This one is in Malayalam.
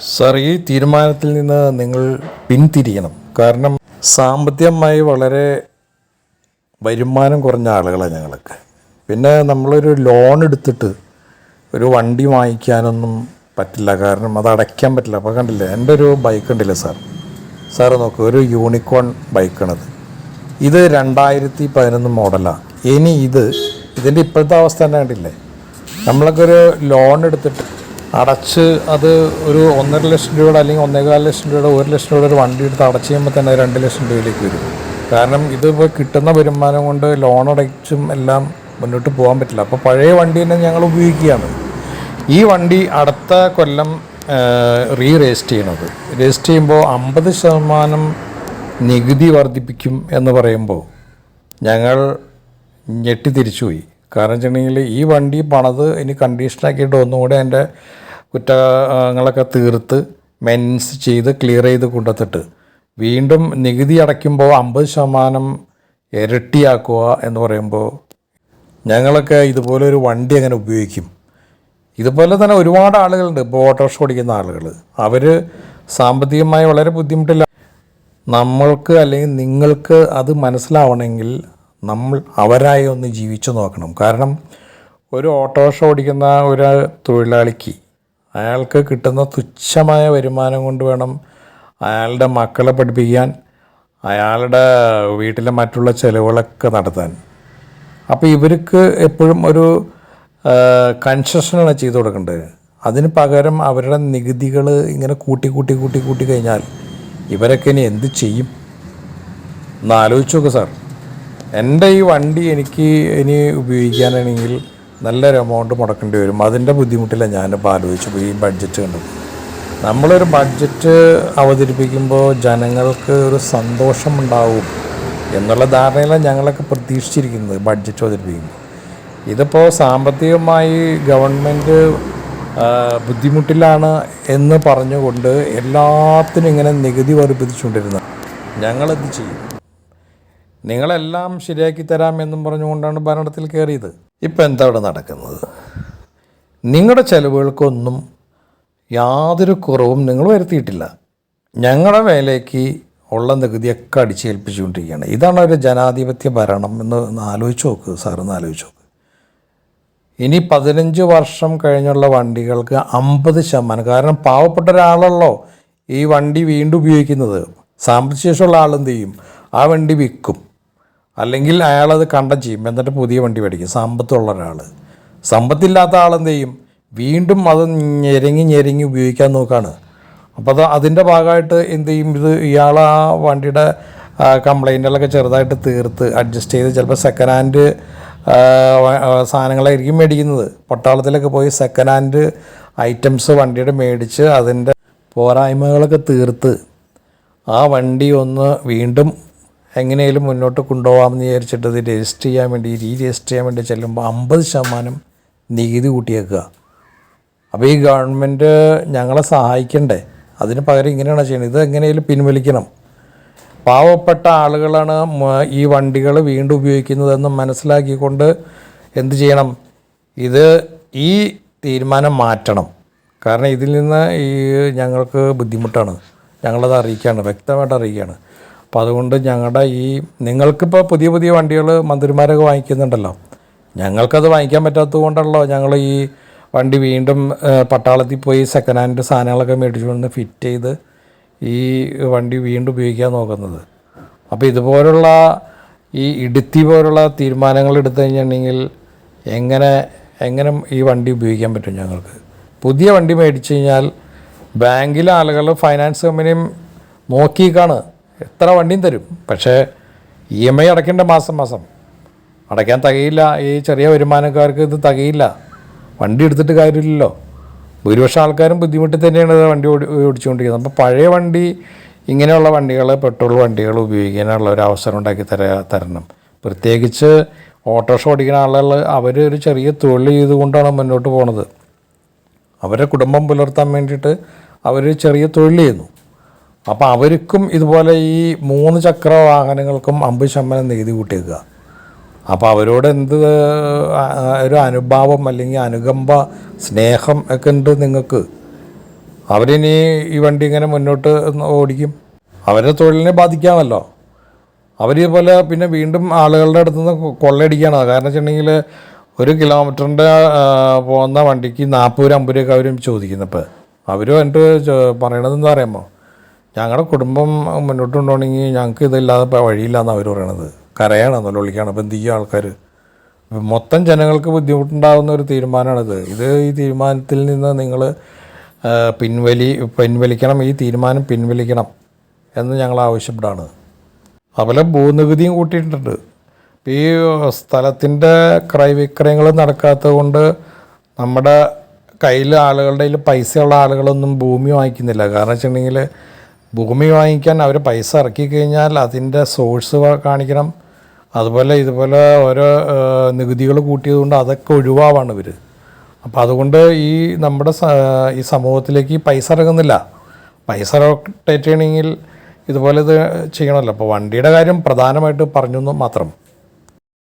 സാർ ഈ തീരുമാനത്തിൽ നിന്ന് നിങ്ങൾ പിന്തിരിയണം. കാരണം സാമ്പത്തികമായി വളരെ വരുമാനം കുറഞ്ഞ ആളുകളാണ് ഞങ്ങൾക്ക് പിന്നെ നമ്മളൊരു ലോൺ എടുത്തിട്ട് ഒരു വണ്ടി വാങ്ങിക്കാനൊന്നും പറ്റില്ല. കാരണം അത് അടയ്ക്കാൻ പറ്റില്ല. അപ്പോൾ കണ്ടില്ലേ എന്റെ ഒരു ബൈക്ക് ഉണ്ടല്ലേ സാർ സാറ് നോക്ക് ഒരു യൂണിക്കോൺ ബൈക്കാണത് ഇത് രണ്ടായിരത്തി പതിനൊന്ന് മോഡലാണ് ഇനി ഇത് ഇതിന്റെ ഇപ്പോഴത്തെ അവസ്ഥ തന്നെ കണ്ടില്ലേ? നമ്മളൊക്കെ ഒരു ലോൺ എടുത്തിട്ട് അടച്ച് അത് ഒരു ഒന്നര ലക്ഷം രൂപയുടെ അല്ലെങ്കിൽ ഒന്നേകാൽ ലക്ഷം രൂപയുടെ ഒരു ലക്ഷം രൂപയുടെ ഒരു വണ്ടി എടുത്ത് അടച്ച് ചെയ്യുമ്പോൾ തന്നെ രണ്ട് ലക്ഷം രൂപയിലേക്ക് വരും. കാരണം ഇതിപ്പോൾ കിട്ടുന്ന വരുമാനം കൊണ്ട് ലോൺ അടച്ചും എല്ലാം മുന്നോട്ട് പോകാൻ പറ്റില്ല. അപ്പോൾ പഴയ വണ്ടി തന്നെ ഞങ്ങൾ ഉപയോഗിക്കുകയാണ്. ഈ വണ്ടി അടുത്ത കൊല്ലം റീ രജിസ്റ്റർ ചെയ്യണത്. രജിസ്റ്റർ ചെയ്യുമ്പോൾ അമ്പത് ശതമാനം നികുതി വർദ്ധിപ്പിക്കും എന്ന് പറയുമ്പോൾ ഞങ്ങൾ ഞെട്ടി തിരിച്ചുപോയി കാരണം വെച്ചിട്ടുണ്ടെങ്കിൽ ഈ വണ്ടി പണത് ഇനി കണ്ടീഷനാക്കിയിട്ട് ഒന്നുകൂടെ എന്റെ കുറ്റങ്ങളൊക്കെ തീർത്ത് മെൻസ് ചെയ്ത് ക്ലിയർ ചെയ്ത് കൊണ്ടുത്തിട്ട് വീണ്ടും നികുതി അടയ്ക്കുമ്പോൾ അമ്പത് ശതമാനം ഇരട്ടിയാക്കുക എന്ന് പറയുമ്പോൾ ഞങ്ങളൊക്കെ ഇതുപോലെ ഒരു വണ്ടി അങ്ങനെ ഉപയോഗിക്കും. ഇതുപോലെ തന്നെ ഒരുപാട് ആളുകളുണ്ട്. ഇപ്പോൾ ഓട്ടോറിക്ഷ ഓടിക്കുന്ന ആളുകൾ. അവർ സാമ്പത്തികമായി വളരെ ബുദ്ധിമുട്ടില്ല. നമ്മൾക്ക് അല്ലെങ്കിൽ നിങ്ങൾക്ക് അത് മനസ്സിലാവണമെങ്കിൽ നമ്മൾ അവരായി ഒന്ന് ജീവിച്ചു നോക്കണം. കാരണം ഒരു ഓട്ടോറിക്ഷ ഓടിക്കുന്ന ഒരു തൊഴിലാളിക്ക് അയാൾക്ക് കിട്ടുന്ന തുച്ഛമായ വരുമാനം കൊണ്ട് വേണം അയാളുടെ മക്കളെ പഠിപ്പിക്കാൻ അയാളുടെ വീട്ടിലെ മറ്റുള്ള ചിലവുകളൊക്കെ നടത്താൻ. അപ്പോൾ ഇവർക്ക് എപ്പോഴും ഒരു കൺസെഷനാണ് ചെയ്തു കൊടുക്കേണ്ടത്. അതിന് പകരം അവരുടെ നികുതികൾ ഇങ്ങനെ കൂട്ടി കൂട്ടി കൂട്ടി കൂട്ടി കഴിഞ്ഞാൽ ഇവരൊക്കെ ഇനി എന്ത് ചെയ്യും? എന്നാലോചിച്ചു നോക്കുക നോക്ക് സാർ. എന്റെ ഈ വണ്ടി എനിക്ക് ഇനി ഉപയോഗിക്കാനാണെങ്കിൽ നല്ലൊരു എമൗണ്ട് മുടക്കേണ്ടി വരും. അതിന്റെ ബുദ്ധിമുട്ടില്ല ഞാനിപ്പോൾ ആലോചിച്ചു. ഈ ബഡ്ജറ്റ് കണ്ടു. നമ്മളൊരു ബഡ്ജറ്റ് അവതരിപ്പിക്കുമ്പോൾ ജനങ്ങൾക്ക് ഒരു സന്തോഷമുണ്ടാവും എന്നുള്ള ധാരണയിലാണ് ഞങ്ങളൊക്കെ പ്രതീക്ഷിച്ചിരിക്കുന്നത് ബഡ്ജറ്റ് അവതരിപ്പിക്കുമ്പോൾ ഇതിപ്പോൾ സാമ്പത്തികമായി ഗവൺമെന്റ് ബുദ്ധിമുട്ടിലാണ് എന്ന് പറഞ്ഞുകൊണ്ട് എല്ലാത്തിനും ഇങ്ങനെ നികുതി വർദ്ധിപ്പിച്ചുകൊണ്ടിരുന്നത്. ഞങ്ങളെന്ത് ചെയ്യും? നിങ്ങളെല്ലാം ശരിയാക്കി തരാം എന്നും പറഞ്ഞുകൊണ്ടാണ് ഭരണത്തിൽ കയറിയത്. ഇപ്പം എന്താ അവിടെ നടക്കുന്നത്? നിങ്ങളുടെ ചിലവുകൾക്കൊന്നും യാതൊരു കുറവും നിങ്ങൾ വരുത്തിയിട്ടില്ല. ഞങ്ങളുടെ വേലയ്ക്ക് ഉള്ള നികുതിയൊക്കെ അടിച്ചേൽപ്പിച്ചുകൊണ്ടിരിക്കുകയാണ്. ഇതാണ് ഒരു ജനാധിപത്യ ഭരണം എന്ന് ആലോചിച്ച് നോക്ക് സാറൊന്ന് ആലോചിച്ച് നോക്ക്. ഇനി പതിനഞ്ച് വർഷം കഴിഞ്ഞുള്ള വണ്ടികൾക്ക് അമ്പത് ശതമാനം. കാരണം പാവപ്പെട്ട ഒരാളല്ലോ ഈ വണ്ടി വീണ്ടും ഉപയോഗിക്കുന്നത്. സാമ്പത്തിക ശേഷമുള്ള ആളെന്ത് ചെയ്യും? ആ വണ്ടി വിൽക്കും. അല്ലെങ്കിൽ അയാളത് കണ്ടം ചെയ്യും. എന്നിട്ട് പുതിയ വണ്ടി മേടിക്കും. സമ്പത്തുള്ള ഒരാൾ സമ്പത്തില്ലാത്ത ആളെന്ത് ചെയ്യും? വീണ്ടും അത് ഞെരങ്ങി ഞെരങ്ങി ഉപയോഗിക്കാൻ നോക്കുകയാണ് അപ്പോൾ അത് അതിന്റെ ഭാഗമായിട്ട് എന്ത് ചെയ്യും? ഇത് ഇയാൾ ആ വണ്ടിയുടെ കംപ്ലൈന്റുകളൊക്കെ ചെറുതായിട്ട് തീർത്ത് അഡ്ജസ്റ്റ് ചെയ്ത് ചിലപ്പോൾ സെക്കൻഡ് ഹാൻഡ് സാധനങ്ങളായിരിക്കും മേടിക്കുന്നത്. പട്ടാളത്തിലൊക്കെ പോയി സെക്കൻഡ് ഹാൻഡ് ഐറ്റംസ് വണ്ടിയുടെ മേടിച്ച് അതിന്റെ പോരായ്മകളൊക്കെ തീർത്ത് ആ വണ്ടി ഒന്ന് വീണ്ടും എങ്ങനെയും മുന്നോട്ട് കൊണ്ടുപോകാമെന്ന് വിചാരിച്ചിട്ട് ഇത് രജിസ്റ്റർ ചെയ്യാൻ വേണ്ടി റീ രജിസ്റ്റർ ചെയ്യാൻ വേണ്ടി ചെല്ലുമ്പോൾ അമ്പത് ശതമാനം നികുതി കൂട്ടിയേക്കുക. അപ്പോൾ ഈ ഗവൺമെന്റ് ഞങ്ങളെ സഹായിക്കണ്ടേ? അതിന് പകരം ഇങ്ങനെയാണ് ചെയ്യുന്നത് ഇത് എങ്ങനെയും പിൻവലിക്കണം. പാവപ്പെട്ട ആളുകളാണ് ഈ വണ്ടികൾ വീണ്ടും ഉപയോഗിക്കുന്നതെന്ന് മനസ്സിലാക്കിക്കൊണ്ട് എന്ത് ചെയ്യണം? ഇത് ഈ തീരുമാനം മാറ്റണം. കാരണം ഇതിൽ നിന്ന് ഈ ഞങ്ങൾക്ക് ബുദ്ധിമുട്ടാണ്. ഞങ്ങളത് അറിയിക്കുകയാണ് വ്യക്തമായിട്ട് അറിയിക്കുകയാണ് അപ്പോൾ അതുകൊണ്ട് ഞങ്ങളുടെ ഈ നിങ്ങൾക്കിപ്പോൾ പുതിയ പുതിയ വണ്ടികൾ മന്ത്രിമാരൊക്കെ വാങ്ങിക്കുന്നുണ്ടല്ലോ. ഞങ്ങൾക്കത് വാങ്ങിക്കാൻ പറ്റാത്തത് കൊണ്ടല്ലോ ഞങ്ങൾ ഈ വണ്ടി വീണ്ടും പട്ടാളത്തിൽ പോയി സെക്കൻഡ് ഹാൻഡ് സാധനങ്ങളൊക്കെ മേടിച്ചുകൊണ്ട് ഫിറ്റ് ചെയ്ത് ഈ വണ്ടി വീണ്ടും ഉപയോഗിക്കാൻ നോക്കുന്നത്. അപ്പോൾ ഇതുപോലുള്ള ഈ ഇടുത്തി പോലുള്ള തീരുമാനങ്ങൾ എടുത്തു കഴിഞ്ഞിട്ടുണ്ടെങ്കിൽ എങ്ങനെ എങ്ങനെ ഈ വണ്ടി ഉപയോഗിക്കാൻ പറ്റും ഞങ്ങൾക്ക്? പുതിയ വണ്ടി മേടിച്ചു കഴിഞ്ഞാൽ ബാങ്കിലെ ആളുകൾ ഫൈനാൻസ് കമ്പനിയും നോക്കിക്കാണ് എത്ര വണ്ടിയും തരും. പക്ഷേ ഇ എം ഐ അടയ്ക്കേണ്ട മാസം മാസം. അടയ്ക്കാൻ തകയില്ല. ഈ ചെറിയ വരുമാനക്കാർക്ക് ഇത് തകയില്ല. വണ്ടി എടുത്തിട്ട് കാര്യമില്ലല്ലോ. ഭൂരിപക്ഷം ആൾക്കാരും ബുദ്ധിമുട്ടി തന്നെയാണ് വണ്ടി ഓടി ഓടിച്ചുകൊണ്ടിരിക്കുന്നത്. അപ്പോൾ പഴയ വണ്ടി ഇങ്ങനെയുള്ള വണ്ടികൾ പെട്രോൾ വണ്ടികൾ ഉപയോഗിക്കാനുള്ള ഒരു അവസരം ഉണ്ടാക്കി തര തരണം. പ്രത്യേകിച്ച് ഓട്ടോറിക്ഷ ഓടിക്കുന്ന ആളുകൾ അവർ ഒരു ചെറിയ തൊഴിൽ ചെയ്തുകൊണ്ടാണ് മുന്നോട്ട് പോണത്. അവരുടെ കുടുംബം പുലർത്താൻ വേണ്ടിയിട്ട് അവർ ചെറിയ തൊഴിൽ ചെയ്യുന്നു. അപ്പോൾ അവർക്കും ഇതുപോലെ ഈ മൂന്ന് ചക്ര വാഹനങ്ങൾക്കും അമ്പത് ശതമാനം നികുതി കൂട്ടിയേക്കുക അപ്പോൾ അവരോട് എന്ത് ഒരു അനുഭാവം അല്ലെങ്കിൽ അനുകമ്പ സ്നേഹം ഒക്കെ ഉണ്ട് നിങ്ങൾക്ക്. അവരിനി ഈ വണ്ടി ഇങ്ങനെ മുന്നോട്ട് ഓടിക്കും. അവരുടെ തൊഴിലിനെ ബാധിക്കാമല്ലോ. അവരിതുപോലെ പിന്നെ വീണ്ടും ആളുകളുടെ അടുത്ത് നിന്ന് കൊള്ളയടിക്കുകയാണ് കാരണം വെച്ചിട്ടുണ്ടെങ്കിൽ ഒരു കിലോമീറ്ററിന്റെ പോകുന്ന വണ്ടിക്ക് നാൽപ്പത് രൂപ അമ്പത് രൂപ അവരും ചോദിക്കുന്നപ്പോൾ അവരും എന്റെ പറയണതെന്ന് അറിയാമോ? ഞങ്ങളുടെ കുടുംബം മുന്നോട്ട് കൊണ്ടുപോകണമെങ്കിൽ ഞങ്ങൾക്ക് ഇതില്ലാതെ വഴിയില്ല വഴിയില്ലാന്ന് അവർ പറയണത്. കരയാണ് നിലവിളിക്കാണ് അപ്പം എന്ത് ചെയ്യും ആൾക്കാർ മൊത്തം ജനങ്ങൾക്ക് ബുദ്ധിമുട്ടുണ്ടാകുന്ന ഒരു തീരുമാനമാണിത് ഇത് ഈ തീരുമാനത്തിൽ നിന്ന് നിങ്ങൾ പിൻവലി പിൻവലിക്കണം. ഈ തീരുമാനം പിൻവലിക്കണം എന്ന് ഞങ്ങൾ ആവശ്യപ്പെടാണ്. അതുപോലെ ഭൂനികുതിയും കൂട്ടിയിട്ടുണ്ട്. ഈ സ്ഥലത്തിന്റെ ക്രയവിക്രയങ്ങൾ നടക്കാത്തത് കൊണ്ട് നമ്മുടെ കയ്യിൽ ആളുകളുടെ കയ്യിൽ പൈസയുള്ള ആളുകളൊന്നും ഭൂമി വാങ്ങിക്കുന്നില്ല. കാരണം വെച്ചിട്ടുണ്ടെങ്കിൽ ഭൂമി വാങ്ങിക്കാൻ അവർ പൈസ ഇറക്കി കഴിഞ്ഞാൽ അതിന്റെ സോഴ്സ് കാണിക്കണം. അതുപോലെ ഇതുപോലെ ഓരോ നികുതികൾ കൂട്ടിയത് കൊണ്ട് അതൊക്കെ ഒഴിവാവാണ് ഇവർ അപ്പോൾ അതുകൊണ്ട് ഈ നമ്മുടെ ഈ സമൂഹത്തിലേക്ക് പൈസ ഇറങ്ങുന്നില്ല. പൈസ റൊട്ടേറ്റ് ഇതുപോലെ ഇത് ചെയ്യണമല്ലോ. അപ്പോൾ വണ്ടിയുടെ കാര്യം പ്രധാനമായിട്ട് പറഞ്ഞു എന്ന് മാത്രം.